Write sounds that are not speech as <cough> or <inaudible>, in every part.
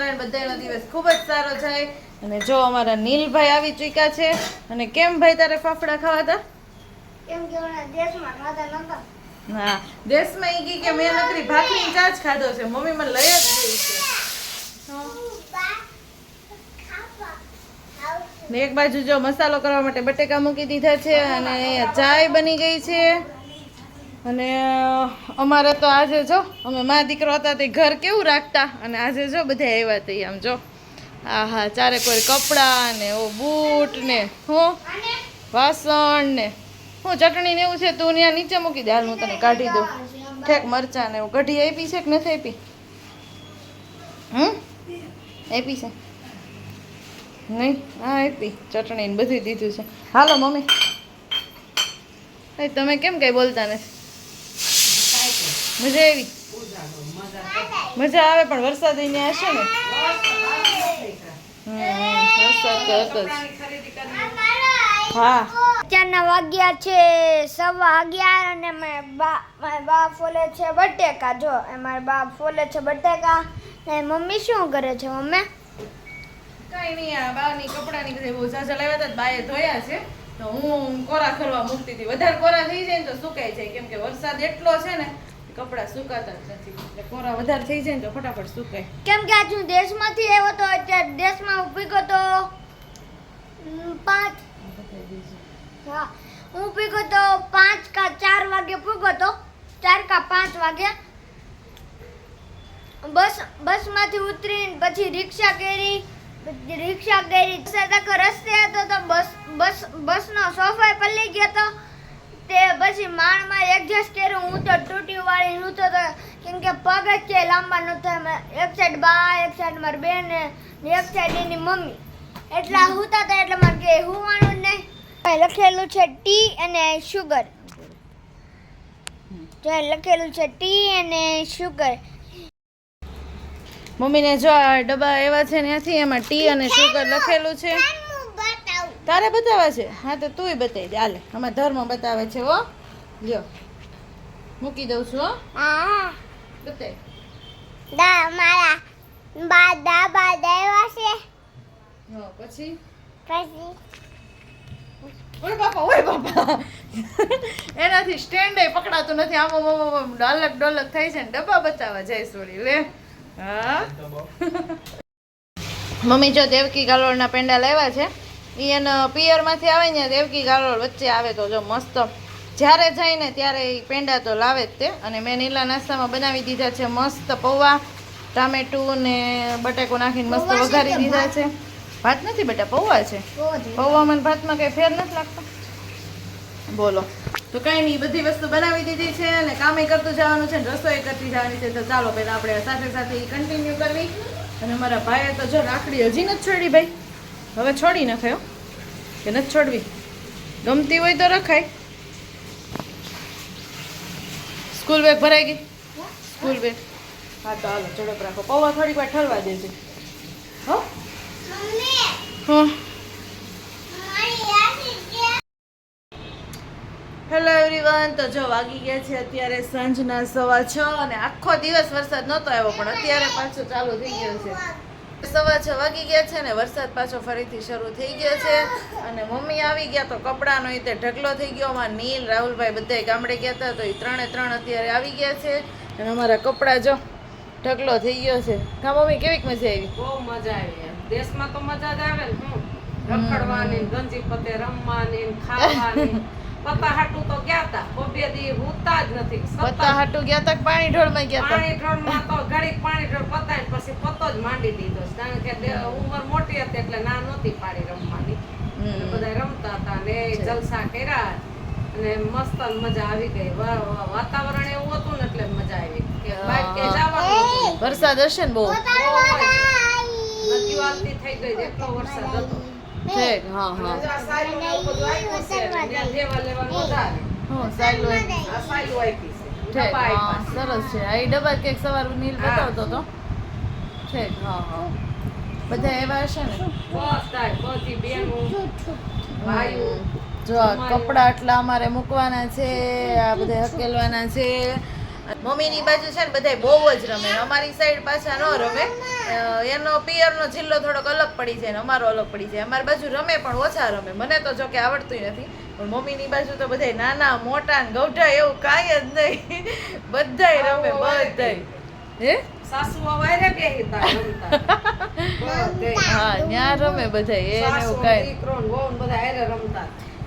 સ્વામિનારાયણ બધાનો દિવસ ખૂબ જ સારો જાય. અને જો અમારા નીલભાઈ આવી ચૂક્યા છે અને કેમ ભાઈ તારે ફાફડા ખાવા હતા? કેમ કે દેશમાં ખાતા નતા. હા દેશમાં ઈ કે મેં નકરી ભાખરી ચાજ ખાધો છે. મમ્મી મને લઈ જ ગઈ છે. ને એક બાજુ જો મસાલો કરવા માટે બટેકા મૂકી દીધા છે અને ચાય બની ગઈ છે. અને અમારે તો આજે જો, અમે મા દીકરો હતા તે ઘર કેવું રાખતા? અને આજે જો બધા આવ્યા તે આમ જો. હા હા, ચારે કોઈ કપડાં ને ઓ બૂટ ને, હું, વાસણ ને. હું ચટણી ને એવું છે તું ત્યાં નીચે મૂકી દે. હાલ હું તને કાઢી દઉં. ઠેક, મરચાં ને એવું કઢી આપી છે કે નથી આપી? હમ? આપી છે? નહીં? હા, આપી. ચટણી ને બધું દીધું છે. Hello, mummy. તમે કેમ કઈ બોલતા નથી? મજા આવી. મજા આવે પણ વરસાદ અહીંયા હશે ને? હમ, વરસાદ તો હતો જ. હા. અત્યારના વાગ્યા છે સવા અગિયાર અને મારા બા બા ફોલે છે બટેકા. જો એ મારા બા ફોલે છે બટેકા. ને મમ્મી શું કરે છે મમ્મી? કઈ નહીં આ બાની કપડાની ઘરે બહુ ઝાઝા લાવ્યા હતા બાએ ધોયા છે. તો હું કોરા કરવા મૂકતી હતી. વધારે કોરા થઈ જાય ને તો સુકાઈ જાય. કેમ કે વરસાદ એટલો છે ને કપડા સુકાતા જ નથી. એટલે કોરા વધારે થઈ જાય ને તો ફટાફટ સુકાય. કેમ કે આજ હું દેશમાંથી આવ્યો તો અત્યારે દેશમાં ઊભી ગયો તો પાંચ હા હું પીગો તો પાંચ કા ચાર વાગે પૂગો તો ચાર કા પાંચ વાગે બસ બસમાંથી ઉતરીને પછી રિક્ષા કરી રિક્ષા કરી રસ્તે હતો તો બસ બસ બસનો સોફા પલ્લી ગયો તો તે પછી માણમાં એડજસ્ટ કર્યું. હું તો તૂટી વાળી હું તો કેમ કે પગ જ છે લાંબા ન થાય. એક સાઈડ બા, એક સાઈડ મારી બેન ને એક સાઈડ એની મમ્મી. એટલા હુતા હતા એટલે મારે કે હુવાનું જ નહીં. લખેલું છે ટી અને શુગર જો લખેલું છે ટી અને શુગર મમ્મીને જો આ ડબ્બા એવા છે ત્યાંથી એમાં ટી અને શુગર લખેલું છે. તારે બતાવે છે? હા તો તુંય બતાવી દે. હાલે આમાં ધર્મ બતાવે છે હો. લ્યો. મૂકી દઉં છું હો. હા. બતાવી દા મારા બા દા બા દેવા છે. હા પછી? પછી? ઓય બાપા ઓય બાપા. એનાથી સ્ટેન્ડ પકડાતું નથી. આમ આમ ડોલક ડોલક થાય છે ને ડબ્બા બતાવવા જાય સોરી લે. હા. મમ્મી જો દેવકી ગાલોળના પેંડા લાવ્યા છે. એનો પિયરમાંથી આવે ને દેવકી ગાળોળ વચ્ચે આવે તો જો મસ્ત. જ્યારે જાય ને ત્યારે એ પેંડા તો લાવે જ તે. અને મેં નીલા નાસ્તામાં બનાવી દીધા છે મસ્ત પૌવા ટામેટું ને બટેકો નાખીને મસ્ત વઘારી દીધા છે. ભાત નથી બેટા પૌવા છે. પૌવામાં મને ભાતમાં કંઈ ફેર નથી લાગતો. બોલો. તો કઈ નહીં બધી વસ્તુ બનાવી દીધી છે અને કામે કરતું જવાનું છે ને રસોઈ કરતી જવાની છે. તો ચાલો પહેલાં આપણે સાથે સાથે કન્ટિન્યુ કરવી. અને મારા ભાઈએ તો જો રાખડી હજી નથી છોડી ભાઈ. હવે છોડી નખાયો કે નથી છોડવી. ગમતી હોય તો રખાય. સ્કૂલ બેગ ભરાઈ ગઈ. School bag. હા, તો હાલો, ઝડપ રાખો. પૌવા થોડીક વાર ઠરવા દેજે. હો? હેલો એવરીવન તો જો વાગી ગયા છે અત્યારે સાંજના સવા છ અને આખો દિવસ વરસાદ નહોતો આવ્યો, પણ અત્યારે પાછો ચાલુ થઈ ગયો છે. સવા છ વાગી ગયા છે ને વરસાદ પાછો ફરીથી શરૂ થઈ ગયો છે. અને મમ્મી આવી ગયા તો કપડાનો એ તે ઢગલો થઈ ગયો. અમારા નીલ રાહુલભાઈ બધાય ગામડે ગયા હતા તો એ ત્રણે ત્રણ અત્યારે આવી ગયા છે. અને અમારા કપડાં જો ઢગલો થઈ ગયો છે. કા મમ્મી કેવીક મજા આવી? બહુ મજા આવી દેશમાં તો મજા જ આવે ને હું રખડવાની ગંજી પતે રમવાની ખાવાની. <laughs> પત્તા હાટું તો ગયા તા. બબે દી ઉતા જ નથી. પત્તા સતત હાટું ગયા તા પાણી ઢોળમાં ગયા તા? પાણી ઢોળમાં તો ઘડીક પાણી ઢોળ પતાય પછી પતો જ માંડી દીધો. કારણ કે ઉંમર મોટી હતી એટલે ના નહોતી પાડી રમવાની. બધા રમતા હતા ને જલસા કર્યા અને મસ્ત મજા આવી ગઈ. વાતાવરણ એવું હતું ને એટલે મજા આવી. કે જવાનું વરસાદ હશે ને બહુ? નદીઓ આલતી થઈ ગઈ એટલો વરસાદ હતો. ઠીક હા હા. સારું બધું આપ્યું છે ત્યાં દેવા લેવાનું વધારે. હું સાયલો આ આપી. સરસ છે. આ ડબલ ડબ્બા કેક સવાર નીલ. બતાવતો તો છે હા હા. બધા એવા હશે ને? બધી. જો કપડા આટલા અમારે મૂકવાના છે આ બધા હકેલવાના છે. મમ્મીની બાજુ છે ને બધાય બહુ જ રમે અમારી સાઈડ પાછા ન રમે. એનો પિયરનો જિલ્લો થોડોક અલગ પડી જાય ને અમારો અલગ પડી જાય. અમારી બાજુ રમે પણ ઓછા રમે. મને તો જો કે આવડતું નથી. પણ મમ્મીની બાજુ તો બધાય નાના મોટા ને ગૌઢા એવું કાંઈ જ નહીં. બધે. રમે બધા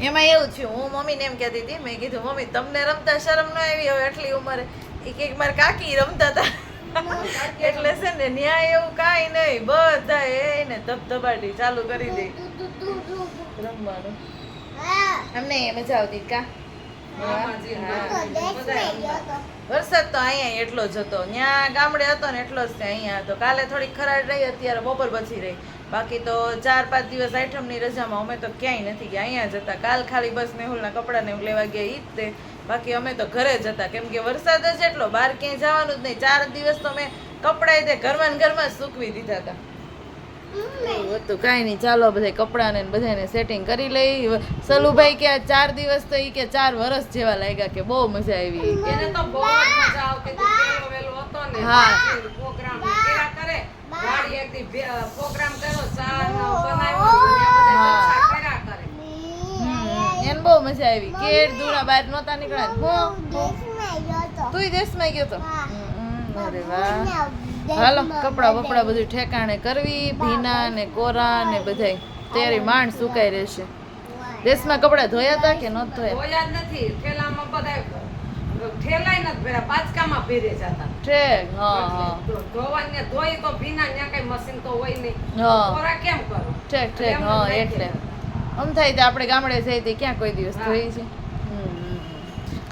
એમાં એવું છે હું મમ્મીને એમ કહેતી હતી મેં કીધું મમ્મી તમને રમતા શરમ ન આવી હવે એટલી ઉંમરે? એક એક મારા કાકી રમતા હતા એટલે છે ને ન્યાય એવું કાંઈ નહીં બધા એને ધબધબાટી ચાલુ કરી દે. રમવાનું. એમને મજા આવતી કા? વરસાદ તો અહીંયા એટલો જ હતો. ત્યાં ગામડે હતો ને એટલો જ છે અહીંયા. હતો કાલે થોડીક ખરાડ રહી, અત્યારે બપોર પછી રહી. બાકી તો ચાર પાંચ દિવસ આઈટમની રજામાં અમે તો ક્યાંય નથી ગયા. અહીંયા જતા કાલ ખાલી બસ મેહુલના કપડાં ને એવું લેવા ગયા ઈ જ તે. બાકી અમે તો ઘરે જ હતા. કેમ કે વરસાદ જ એટલો, બહાર ક્યાંય જવાનું જ નહીં. ચાર દિવસ તો મેં કપડાં તે ઘરમાં ઘરમાં જ સૂકવી દીધા હતા. હતું કાંઈ નહીં ચાલો બધા કપડાને ને બધાને સેટિંગ કરી લઈ. સલુભાઈ કે આ ચાર દિવસ તો ઈ કે ચાર વર્ષ જેવા લાગ્યા કે બહુ મજા આવી. એને તો બહુ મજા આવતી હતી. વેલો હતો ને હા. પ્રોગ્રામ કર્યા કરે. વાડી એક દી પ્રોગ્રામ કર્યો ચા બનાવ્યો ને આ બધા હા. જલસા કર્યા કરે. એને બહુ મજા આવી. કેર દૂરા બહાર નહોતા નીકળ્યા હું તું. દેશમાં ગયો તો? અરે વાહ. હાલો કપડાં બપડા બધું ઠેકાણે કરવી ભીના ને કોરા ને બધાય. તૈયારી માંડ સુકાઈ રહેશે. દેશમાં કપડા ધોયા હતા કે ન ધોયા ધોયા? નથી. ઠેલામાં બધા ઠેલાય નથી ભર્યા બાચકામાં ભેરે જતા. ઠેક હા હા. ધોવાને ધોઈ તો ભીના કઈ મશીન તો હોય નહીં. કોરા કેમ કરો? ઠેક ઠેક હા એટલે. આમ થાય તો આપણે ગામડે જઈ તે ક્યાં કોઈ દિવસ. ધોઈ છે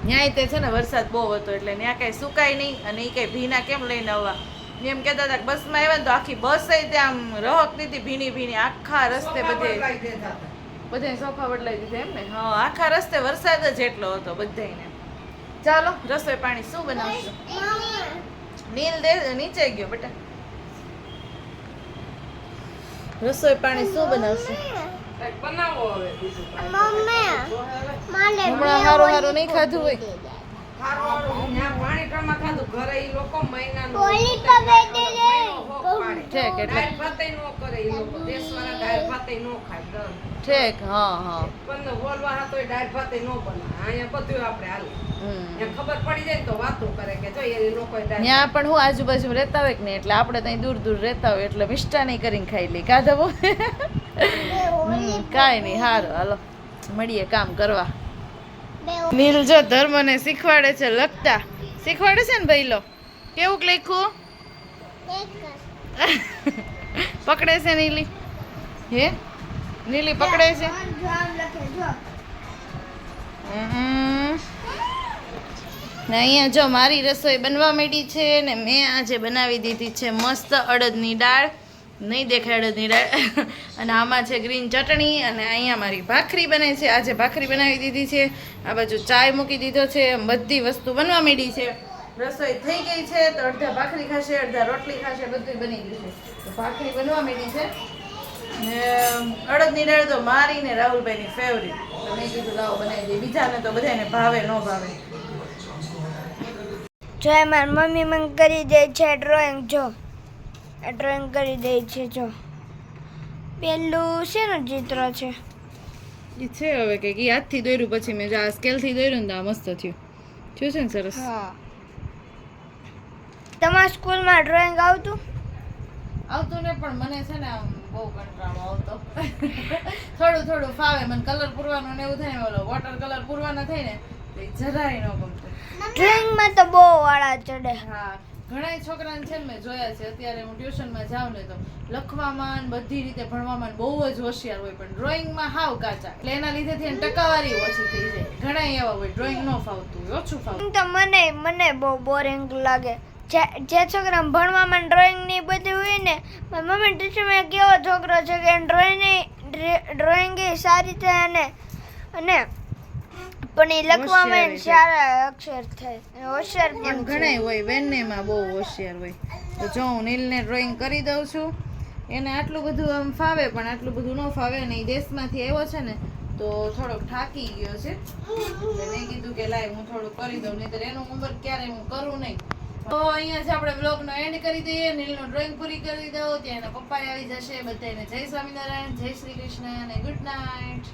ન્યાય તે છે ને વરસાદ બહુ હતો એટલે ત્યાં કઈ સુકાય નહીં અને એ કઈ ભીના કેમ લઈને આવવા? એમ કહેતા હતા કે બસમાં આવ્યા તો આખી બસ ત્યાં આમ રહકતી હતી ભીની ભીની આખા રસ્તે બધે બધે સોફા બદલાઈ દીધા એમ ને હા આખા રસ્તે વરસાદ જ એટલો હતો બધાને ચાલો રસોઈ પાણી શું બનાવશું? નીલ દે નીચે ગયો બેટા. રસોઈ પાણી શું બનાવશું. હમણાં હારું હારું નહીં ખાધું હોય? આજુબાજુ રહેતા હોય ને એટલે આપણે ત્યાં દૂર દૂર રહેતા હોય એટલે મિષ્ટાની કરીને ખાઈ લઈ કાધા બહુ? કાંઈ નહીં સારું હાલો. મળીએ કામ કરવા. નીલ જો ધર્મને શીખવાડે છે લખતા. શીખવાડે છે ને ભાઈ લો? કેવું લખ્યું? <laughs> પકડે છે નીલી. હે? નીલી પકડે છે? ને અહીંયા જો મારી રસોઈ બનવા માંડી છે ને મેં આજે બનાવી દીધી છે મસ્ત અડદની દાળ. નહીં અડદની દાળ અને આમાં છે ગ્રીન ચટણી અને અહીંયા મારી ભાખરી બને છે. આજે ભાખરી બનાવી દીધી છે. આ બાજુ ચાય મૂકી દીધો છે. બધી વસ્તુ બનવા માંડી છે. રસોઈ થઈ ગઈ છે તો અડધા ભાખરી ખાશે, અડધા રોટલી ખાશે બધું બની ગયું છે. ભાખરી બનવા માંડી છે. ને અડદની દાળ તો મારી ને રાહુલભાઈની ફેવરિટ તો કીધું લાવો બનાવી દઈએ. બીજાને તો બધાને ભાવે, ન ભાવે. જો મારી મમ્મી મને કરી દે છે ડ્રોઈંગ જો. ડ્રોઈંગ કરી દે છે જો. પેલું શેનું ચિત્ર છે? એ છે હવે કે યાદથી હાથથી દોર્યું પછી મેં જો આ સ્કેલથી દોર્યું ને તો આ મસ્ત થયું. થયું છે ને સરસ? હા. તમારા સ્કૂલમાં ડ્રોઈંગ આવતું? આવતું ને પણ મને છે ને આમ બહુ કંટાળો આવતો. થોડું થોડું ફાવે. મને કલર પૂરવાનું ને એવું થાય ને ઓલો વોટર કલર પૂરવાના થાય ને જરાય ન ગમતું. ડ્રોઈંગમાં તો બહુ વાળા ચડે. હા. ઘણા છોકરાને છે ને મેં જોયા છે, અત્યારે હું ટ્યુશનમાં જાઉં ને તો લખવામાં બધી રીતે ભણવામાં બહુ જ હોશિયાર હોય, પણ ડ્રોઈંગમાં હાવ કાચા. એટલે એના લીધેથી એને ટકાવારી ઓછી થઈ જાય. ઘણા એવા હોય ડ્રોઈંગ ન ફાવતું હોય, ઓછું ફાવતું તો મને મને બહુ બોરિંગ લાગે. જે છોકરા ભણવામાં ડ્રોઈંગની બધું હોય ને મમ્મી ટ્યુશનમાં કેવો છોકરો છે કે ડ્રોઈંગ ડ્રોઈંગ સારી છે અને અને પણ એ લખવામાં સારા અક્ષર થાય. હોશિયાર પણ. ઘણાય હોય બંનેમાં બહુ હોશિયાર હોય. તો જો હું નીલને ડ્રોઈંગ કરી દઉં છું. એને આટલું બધું આમ ફાવે પણ આટલું બધું ન ફાવે અને એ દેશમાંથી આવ્યો છે ને તો થોડોક થાકી ગયો છે. મેં કીધું કે લાય હું થોડું કરી દઉં નહીંતર એનું હોમવર્ક ક્યારે હું કરું નહીં. તો અહીંયા છે આપણે બ્લોગનો એન્ડ કરી દઈએ નીલનો ડ્રોઈંગ પૂરી કરી દઉં ત્યાં એના પપ્પા આવી જશે બધાને જય સ્વામિનારાયણ જય શ્રી કૃષ્ણ અને ગુડ નાઇટ